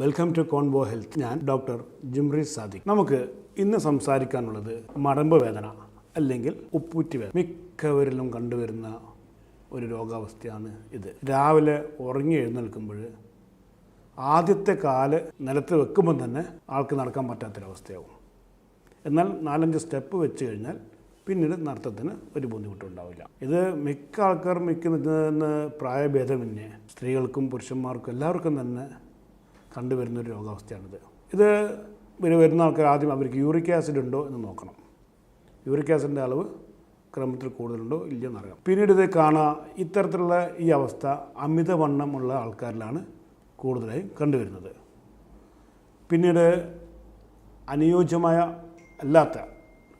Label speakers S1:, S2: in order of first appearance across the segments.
S1: Welcome to കോൺബോ health ഞാൻ doctor ജിംറി സാദിഖ്. നമുക്ക് ഇന്ന് സംസാരിക്കാനുള്ളത് മടമ്പ് വേദന അല്ലെങ്കിൽ ഉപ്പൂറ്റി വേദന. മിക്കവരിലും കണ്ടുവരുന്ന ഒരു രോഗാവസ്ഥയാണ് ഇത്. രാവിലെ ഉറങ്ങി എഴുന്നേൽക്കുമ്പോൾ ആദ്യത്തെ കാൽ നിലത്ത് വെക്കുമ്പോൾ തന്നെ ആൾക്ക് നടക്കാൻ പറ്റാത്തൊരവസ്ഥയാവും. എന്നാൽ നാലഞ്ച് സ്റ്റെപ്പ് വെച്ച് കഴിഞ്ഞാൽ പിന്നീട് നടത്തത്തിന് ഒരു ബുദ്ധിമുട്ടുണ്ടാവില്ല. ഇത് മിക്ക ആൾക്കാർ മിക്ക പ്രായഭേദമന്യേ. സ്ത്രീകൾക്കും പുരുഷന്മാർക്കും എല്ലാവർക്കും തന്നെ കണ്ടുവരുന്ന ഒരു രോഗാവസ്ഥയാണിത്. ഇത് ഇവർ വരുന്ന ആൾക്കാർ ആദ്യം അവർക്ക് യൂറിക് ആസിഡ് ഉണ്ടോ എന്ന് നോക്കണം. യൂറിക് ആസിഡിന്റെ അളവ് ക്രമത്തിൽ കൂടുതലുണ്ടോ ഇല്ലയെന്ന് അറിയാം പിന്നീട് ഇത് കാണുക ഇത്തരത്തിലുള്ള ഈ അവസ്ഥ അമിതവണ്ണമുള്ള ആൾക്കാരിലാണ് കൂടുതലായും കണ്ടുവരുന്നത്. പിന്നീട് അനുയോജ്യമായ അല്ലാത്ത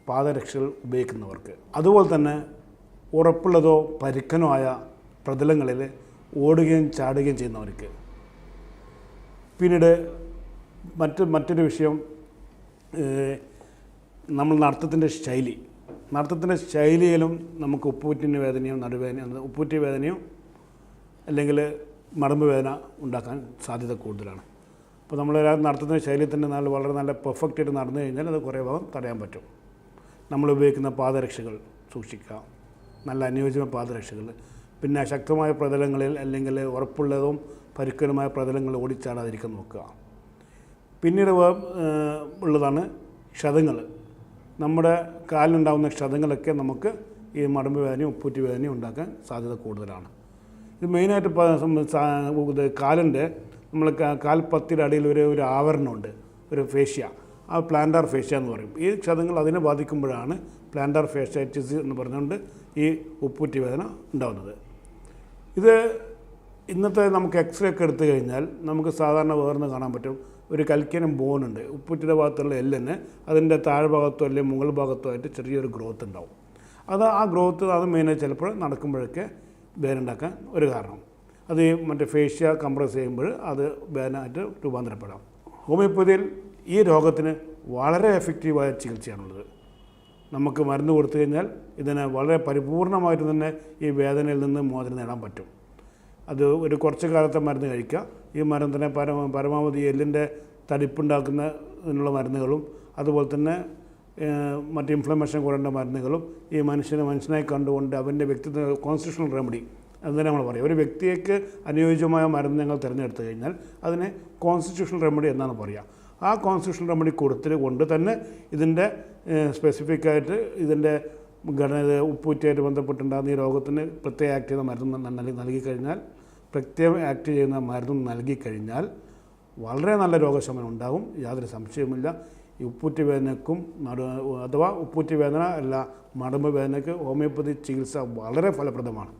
S1: പാദരക്ഷകൾ ഉപയോഗിക്കുന്നവർക്ക് അതുപോലെ തന്നെ ഉറപ്പുള്ളതോ പരുക്കനോ ആയ പ്രതലങ്ങളിൽ ഓടുകയും ചാടുകയും ചെയ്യുന്നവർക്ക് പിന്നീട് മറ്റ് മറ്റൊരു വിഷയം നമ്മൾ നടത്തത്തിന്റെ ശൈലി. നടത്തത്തിന്റെ ശൈലിയിലും നമുക്ക് ഉപ്പൂറ്റിന് വേദനയും നടുവേദനയും ഉപ്പൂറ്റി വേദനയും അല്ലെങ്കിൽ മടമ്പ് വേദന ഉണ്ടാക്കാൻ സാധ്യത കൂടുതലാണ്. അപ്പോൾ നമ്മൾ നടത്തുന്ന ശൈലി തന്നെ നല്ല വളരെ നല്ല പെർഫെക്റ്റ് ആയിട്ട് നടന്നു കഴിഞ്ഞാൽ അത് കുറേ ഭാഗം തടയാൻ പറ്റും. നമ്മൾ ഉപയോഗിക്കുന്ന പാദരക്ഷകൾ സൂക്ഷിക്കുക നല്ല അനുയോജ്യമായ പാദരക്ഷകൾ പിന്നെ ശക്തമായ പ്രതലങ്ങളിൽ അല്ലെങ്കിൽ ഉറപ്പുള്ളതും പരുക്കനുമായ പ്രതലങ്ങളിൽ ഓടിച്ചാടാതിരിക്കാൻ നോക്കുക. പിന്നീട് ഉള്ളതാണ് ക്ഷതങ്ങൾ. നമ്മുടെ കാലിനുണ്ടാകുന്ന ക്ഷതങ്ങളൊക്കെ നമുക്ക് ഈ മടമ്പ് വേദനയും ഉപ്പൂറ്റി വേദനയും ഉണ്ടാക്കാൻ സാധ്യത കൂടുതലാണ്. ഇത് മെയിനായിട്ട് ഇത് കാലിന്റെ നമ്മൾ കാൽപ്പത്തിന്റെ അടിയിൽ ഒരു ഒരു ആവരണമുണ്ട് ഒരു ഫേഷ്യ. ആ പ്ലാന്റാർ ഫേഷ്യ എന്ന് പറയും. ഈ ക്ഷതങ്ങൾ അതിനെ ബാധിക്കുമ്പോഴാണ് പ്ലാന്റാർ ഫേഷ്യാറ്റിസ് എന്ന് പറഞ്ഞുകൊണ്ട് ഈ ഉപ്പൂറ്റി വേദന ഉണ്ടാകുന്നത് ഇത് ഇന്നത്തെ നമുക്ക് എക്സ്റേ ഒക്കെ എടുത്തു കഴിഞ്ഞാൽ നമുക്ക് സാധാരണ വേർന്ന് കാണാൻ പറ്റും. ഒരു കൽക്കനം ബോണുണ്ട് ഉപ്പുറ്റിയുടെ ഭാഗത്തുള്ള എല്ലിന് അതിന്റെ താഴ്ഭാഗത്തോ അല്ലെങ്കിൽ മുകൾ ഭാഗത്തോ ആയിട്ട് ചെറിയൊരു ഗ്രോത്ത് ഉണ്ടാവും. അത് ആ ഗ്രോത്ത് അത് മെയിനായി ചിലപ്പോൾ നടക്കുമ്പോഴൊക്കെ വേദന ഉണ്ടാക്കാൻ ഒരു കാരണം. അത് മറ്റേ ഫേഷ്യ കംപ്രസ് ചെയ്യുമ്പോൾ അത് വേനായിട്ട് രൂപാന്തരപ്പെടാം. ഹോമിയോപ്പതിയിൽ ഈ രോഗത്തിന് വളരെ എഫക്റ്റീവായ ചികിത്സയാണുള്ളത്. നമുക്ക് മരുന്ന് കൊടുത്തു കഴിഞ്ഞാൽ ഇതിന് വളരെ പരിപൂർണമായിട്ട് തന്നെ ഈ വേദനയിൽ നിന്ന് മോചനം നേടാൻ പറ്റും. അത് ഒരു കുറച്ച് കാലത്തെ മരുന്ന് കഴിക്കുക. ഈ മരുന്നിനെ പരമ പരമാവധി എല്ലിന്റെ തടിപ്പുണ്ടാക്കുന്ന ഇതിനുള്ള മരുന്നുകളും അതുപോലെ തന്നെ മറ്റ് ഇൻഫ്ലമേഷൻ കുറേണ്ട മരുന്നുകളും ഈ മനുഷ്യനെ മനുഷ്യനായി കണ്ടുകൊണ്ട് അവന്റെ വ്യക്തിത്വ കോൺസ്റ്റിറ്റ്യൂഷണൽ റെമഡി അത് തന്നെ നമ്മൾ പറയും. ഒരു വ്യക്തിക്ക് അനുയോജ്യമായ മരുന്ന് ഞങ്ങൾ തിരഞ്ഞെടുത്തു കഴിഞ്ഞാൽ അതിനെ കോൺസ്റ്റിറ്റ്യൂഷണൽ റെമഡി എന്നാണ് പറയുക. ആ കോൺസ്റ്റിറ്റ്യൂഷൻ റെമഡി കൊടുത്തത് കൊണ്ട് തന്നെ ഇതിന്റെ സ്പെസിഫിക് ആയിട്ട് ഇതിന്റെ ഘടന ഉപ്പൂറ്റിയായിട്ട് ബന്ധപ്പെട്ടുണ്ടാകുന്ന ഈ രോഗത്തിന് പ്രത്യേക ആക്ട് ചെയ്ത മരുന്ന് നൽകി നൽകിക്കഴിഞ്ഞാൽ പ്രത്യേകം ആക്ട് ചെയ്യുന്ന മരുന്ന് നൽകിക്കഴിഞ്ഞാൽ വളരെ നല്ല രോഗശമനം ഉണ്ടാകും. യാതൊരു സംശയവുമില്ല. ഈ ഉപ്പൂറ്റി വേദനക്കും നടു അഥവാ ഉപ്പൂറ്റി വേദന അല്ല മടമ്പ് വേദനയ്ക്ക് ഹോമിയോപ്പതി ചികിത്സ വളരെ ഫലപ്രദമാണ്.